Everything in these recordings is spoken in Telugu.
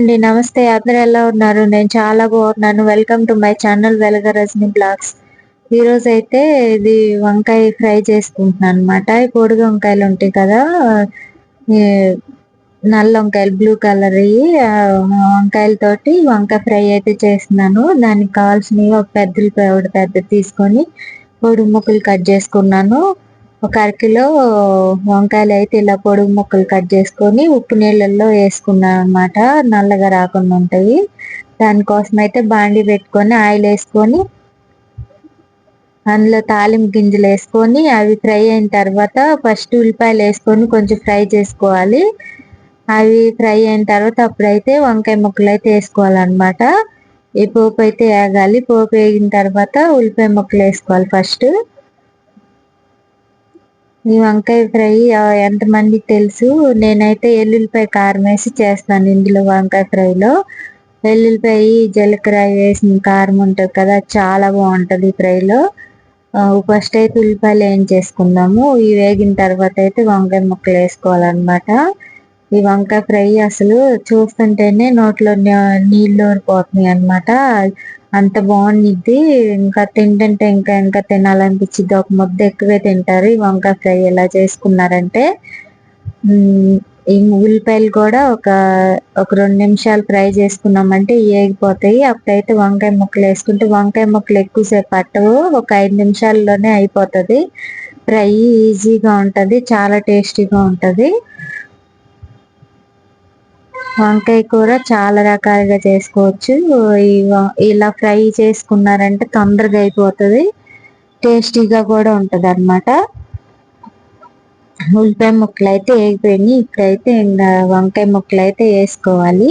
అండి నమస్తే. అందరు ఎలా ఉన్నారు? నేను చాలా బాగున్నాను. Welcome to my channel Velagarajani vlogs ఈరోజు అయితే ఇది వంకాయ ఫ్రై చేసుకుంటున్నాను అనమాట పొడుగు వంకాయలు ఉంటాయి కదా నల్ల వంకాయలు బ్లూ కలర్ వంకాయలతోటి వంకాయ ఫ్రై అయితే చేస్తున్నాను. దానికి కావాల్సినవి ఒక పెద్దలు పెద్ద తీసుకొని పొడుగు ముక్కలు కట్ చేసుకున్నాను. ఒక అరకిలో వంకాయలు అయితే ఇలా పొడుగు ముక్కలు కట్ చేసుకొని ఉప్పు నీళ్ళల్లో వేసుకున్నాను అనమాట నల్లగా రాకుండా ఉంటాయి. దానికోసం అయితే బాండి పెట్టుకొని ఆయిల్ వేసుకొని అందులో తాలింపు గింజలు వేసుకొని అవి ఫ్రై అయిన తర్వాత ఫస్ట్ ఉల్లిపాయలు వేసుకొని కొంచెం ఫ్రై చేసుకోవాలి. అవి ఫ్రై అయిన తర్వాత అప్పుడైతే వంకాయ ముక్కలు అయితే వేసుకోవాలన్నమాట. ఈ పోపు అయితే వేగాలి. పోపు వేగిన తర్వాత ఉల్లిపాయ ముక్కలు వేసుకోవాలి ఫస్ట్. ఈ వంకాయ ఫ్రై ఎంతమందికి తెలుసు? నేనైతే ఎల్లుల్లిపాయ కారం వేసి చేస్తాను ఇందులో వంకాయ ఫ్రైలో. వెల్లుల్లిపాయ జీలకర్ర వేసిన కారం ఉంటుంది కదా చాలా బాగుంటుంది ఫ్రైలో. ఫస్ట్ అయితే ఉల్లిపాయలు ఏం చేసుకుందాము. ఇవి వేగిన తర్వాత అయితే వంకాయ ముక్కలు వేసుకోవాలన్నమాట. ఈ వంకాయ ఫ్రై అసలు చూస్తుంటేనే నోట్లో నీళ్ళు ఊరిపోతున్నాయి అనమాట అంత బాగుండిద్ది. ఇంకా తింటుంటే ఇంకా ఇంకా తినాలనిపించింది ఒక ముద్ద ఎక్కువే తింటారు. ఈ వంకాయ ఫ్రై ఎలా చేసుకున్నారంటే ఈ ఉల్లిపాయలు కూడా ఒక ఒక రెండు నిమిషాలు ఫ్రై చేసుకున్నామంటే ఏగిపోతాయి. అప్పుడైతే వంకాయ ముక్కలు వేసుకుంటే వంకాయ ముక్కలు ఎక్కువసేపు పట్టవు. ఒక ఐదు నిమిషాల్లోనే అయిపోతుంది. ఫ్రై ఈజీగా ఉంటుంది. చాలా టేస్టీగా ఉంటుంది. వంకాయ కూర చాలా రకాలుగా చేసుకోవచ్చు. ఇలా ఫ్రై చేసుకున్నారంటే తొందరగా అయిపోతుంది. టేస్టీగా కూడా ఉంటుంది అనమాట ఉల్లిపాయ ముక్కలు అయితే వేగిపోయినాయి. ఇప్పుడైతే ఇంకా వంకాయ ముక్కలు అయితే వేసుకోవాలి.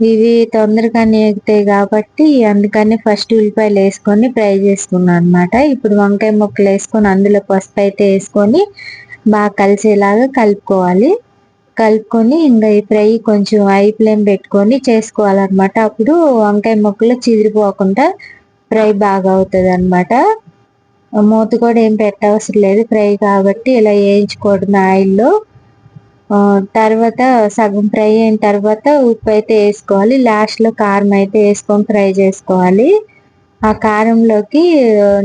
ఇవి తొందరగానే నేగుతాయి కాబట్టి అందుకని ఫస్ట్ ఉల్లిపాయలు వేసుకొని ఫ్రై చేసుకున్నాను అనమాట ఇప్పుడు వంకాయ ముక్కలు వేసుకొని అందులో పసుపు అయితే వేసుకొని బాగా కలిసేలాగా కలుపుకోవాలి. కలుపుకొని ఇంకా ఈ ఫ్రై కొంచెం ఐ ఫ్లేమ్ పెట్టుకొని చేసుకోవాలన్నమాట. అప్పుడు వంకాయ ముక్కలు చిదిరిపోకుండా ఫ్రై బాగా అవుతుంది అనమాట మూత కూడా ఏం పెట్టవసరం లేదు ఫ్రై కాబట్టి ఇలా వేయించుకోవడం ఆయిల్లో. తర్వాత సగం ఫ్రై అయిన తర్వాత ఉప్పు అయితే వేసుకోవాలి. లాస్ట్లో కారం అయితే వేసుకొని ఫ్రై చేసుకోవాలి. ఆ కారంలోకి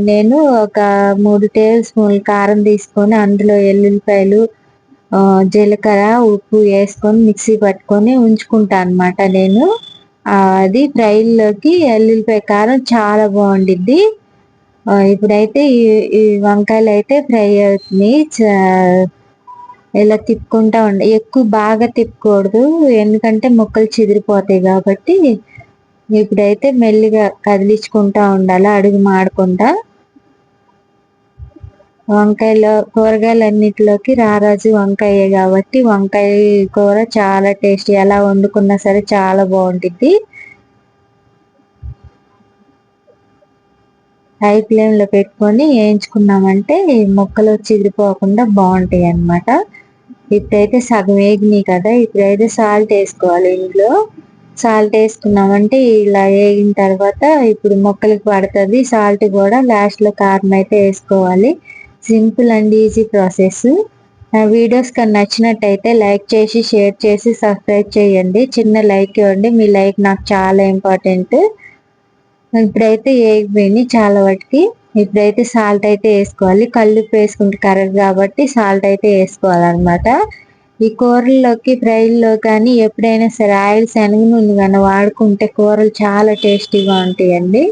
నేను ఒక మూడు టేబుల్ స్పూన్లు కారం తీసుకొని అందులో ఎల్లుల్లిపాయలు జీలకర్ర ఉప్పు వేసుకొని మిక్సీ పట్టుకొని ఉంచుకుంటా అనమాట నేను. అది ఫ్రైల్లోకి ఎల్లుల్లిపాయ కారం చాలా బాగుండిద్ది. ఇప్పుడైతే ఈ వంకాయలు అయితే ఫ్రై అవుతున్నాయి ఇలా తిప్పుకుంటా ఉండ ఎక్కువ బాగా తిప్పకూడదు. ఎందుకంటే ముక్కలు చిదిరిపోతాయి కాబట్టి ఇప్పుడైతే మెల్లిగా కదిలించుకుంటా ఉండాలి అడుగు మాడకుండా. వంకాయలో కూరగాయలన్నిటిలోకి రారాజు వంకాయే కాబట్టి వంకాయ కూర చాలా టేస్టీ. ఎలా వండుకున్నా సరే చాలా బాగుంటుంది హై ఫ్లేమ్లో పెట్టుకొని వేయించుకున్నామంటే ముక్కలు చిదిరిపోకుండా బాగుంటాయి అన్నమాట ఇప్పుడైతే సగం వేగినాయి కదా ఇప్పుడైతే సాల్ట్ వేసుకోవాలి ఇంట్లో సాల్ట్ వేసుకున్నామంటే ఇలా వేగిన తర్వాత ఇప్పుడు మొక్కలకి పడుతుంది. సాల్ట్ కూడా లాస్ట్లో కారం అయితే వేసుకోవాలి. Simple and easy process. నా వీడియోస్ కానీ నచ్చినట్టయితే లైక్ చేసి షేర్ చేసి సబ్స్క్రైబ్ చేయండి. చిన్న లైక్ ఇవ్వండి. మీ లైక్ నాకు చాలా ఇంపార్టెంట్. ఇప్పుడైతే వేగిపోయినాయి చాలా వాటికి ఇప్పుడైతే సాల్ట్ అయితే వేసుకోవాలి. కళ్ళుప్పు వేసుకుంటే కరెక్ట్ కాబట్టి సాల్ట్ అయితే వేసుకోవాలన్నమాట. ఈ కూరల్లోకి ఫ్రైల్లో కానీ ఎప్పుడైనా సరే ఆయిల్ శనగ నూనె కానీ వాడుకుంటే కూరలు చాలా టేస్టీగా ఉంటాయండి.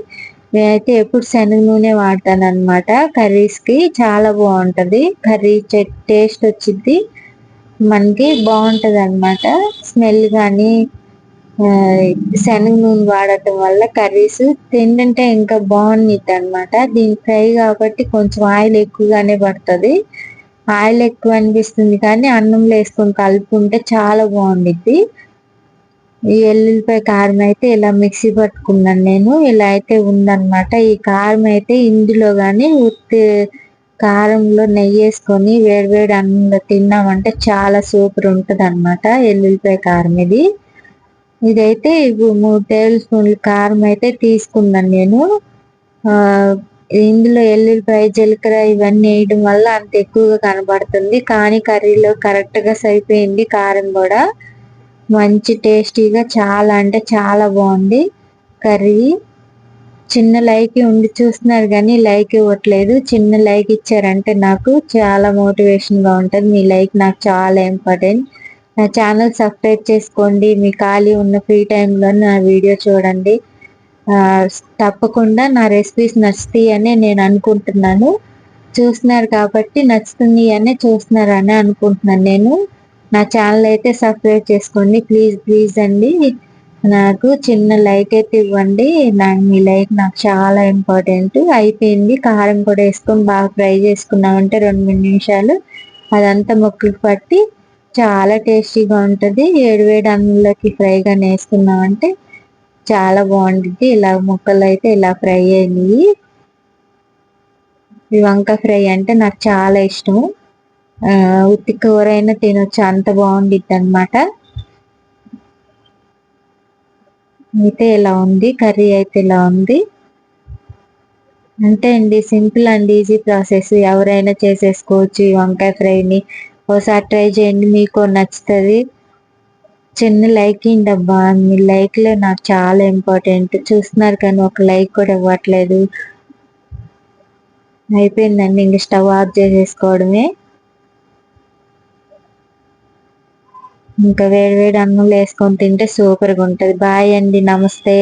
నేనైతే ఎప్పుడు శనగ నూనె వాడతాను అనమాట కర్రీస్కి చాలా బాగుంటుంది. కర్రీ టేస్ట్ వచ్చింది మనకి బాగుంటుంది అనమాట స్మెల్ కానీ శనగ నూనె వాడటం వల్ల కర్రీస్ తింటుంటే ఇంకా బాగుంది అనమాట దీని ఫ్రై కాబట్టి కొంచెం ఆయిల్ ఎక్కువగానే పడుతుంది. ఆయిల్ ఎక్కువ అనిపిస్తుంది కానీ అన్నంలో వేసుకొని కలుపుకుంటే చాలా బాగుండిద్ది. ఈ ఎల్లుల్లిపాయ కారం అయితే ఇలా మిక్సీ పట్టుకున్నాను నేను. ఇలా అయితే ఉందన్నమాట. ఈ కారం అయితే ఇందులో కానీ ఉత్తి కారంలో నెయ్యి వేసుకొని వేడివేడి అన్నంలో తిన్నామంటే చాలా సూపర్ ఉంటుంది అనమాట ఎల్లుల్లిపాయ కారం ఇది. ఇదైతే మూడు టేబుల్ స్పూన్లు కారం అయితే తీసుకున్నాను నేను. ఇందులో ఎల్లుల్లిపాయ జీలకర్ర ఇవన్నీ వేయడం వల్ల అంత ఎక్కువగా కనబడుతుంది. కానీ కర్రీలో కరెక్ట్గా సరిపోయింది కారం కూడా. మంచి టేస్టీగా చాలా అంటే చాలా బాగుంది. కర్రీ. చిన్న లైక్ ఉండి చూస్తున్నారు కానీ లైక్ ఇవ్వట్లేదు. చిన్న లైక్ ఇచ్చారంటే నాకు చాలా మోటివేషన్గా ఉంటుంది. మీ లైక్ నాకు చాలా ఇంపార్టెంట్. నా ఛానల్ సబ్స్క్రైబ్ చేసుకోండి. మీ ఖాళీ ఉన్న ఫ్రీ టైంలో నా వీడియో చూడండి. తప్పకుండా నా రెసిపీస్ నచ్చుతాయి అని నేను అనుకుంటున్నాను. చూస్తున్నారు కాబట్టి నచ్చుతుంది అని చూస్తున్నారు అని అనుకుంటున్నాను నేను. నా ఛానల్ అయితే సబ్స్క్రైబ్ చేసుకోండి. ప్లీజ్ ప్లీజ్ అండి. నాకు చిన్న లైక్ అయితే ఇవ్వండి. నాకు మీ లైక్ నాకు చాలా ఇంపార్టెంట్ అయిపోయింది. కారం కూడా వేసుకొని బాగా ఫ్రై చేసుకున్నామంటే రెండు మూడు నిమిషాలు. అదంతా మొక్కలు పట్టి చాలా టేస్టీగా ఉంటుంది. ఏడు వేడి అన్నంలోకి ఫ్రైగా వేసుకున్నామంటే చాలా బాగుంటుంది. ఇలా ముక్కలు అయితే ఇలా ఫ్రై అయినాయి. ఈ వంకాయ ఫ్రై అంటే నాకు చాలా ఇష్టం ఉత్తి కూర అయినా తినొచ్చు. అంత బాగుండిద్ది అనమాట అయితే ఇలా ఉంది. కర్రీ అయితే ఇలా ఉంది. అంతే అండి. Simple and easy process. ఎవరైనా చేసేసుకోవచ్చు ఈ వంకాయ ఫ్రైని. ఒకసారి ట్రై చేయండి. మీకు నచ్చుతుంది. చిన్న లైక్ అబ్బా మీ లైక్లో నాకు చాలా ఇంపార్టెంట్. చూస్తున్నారు కానీ ఒక లైక్ కూడా ఇవ్వట్లేదు. అయిపోయిందండి. ఇంక స్టవ్ ఆఫ్ చేసేసుకోవడమే. ఇంకా వేడి వేడి అన్నంలో వేసుకొని తింటే సూపర్గా ఉంటుంది. బాయ్ అండి. నమస్తే.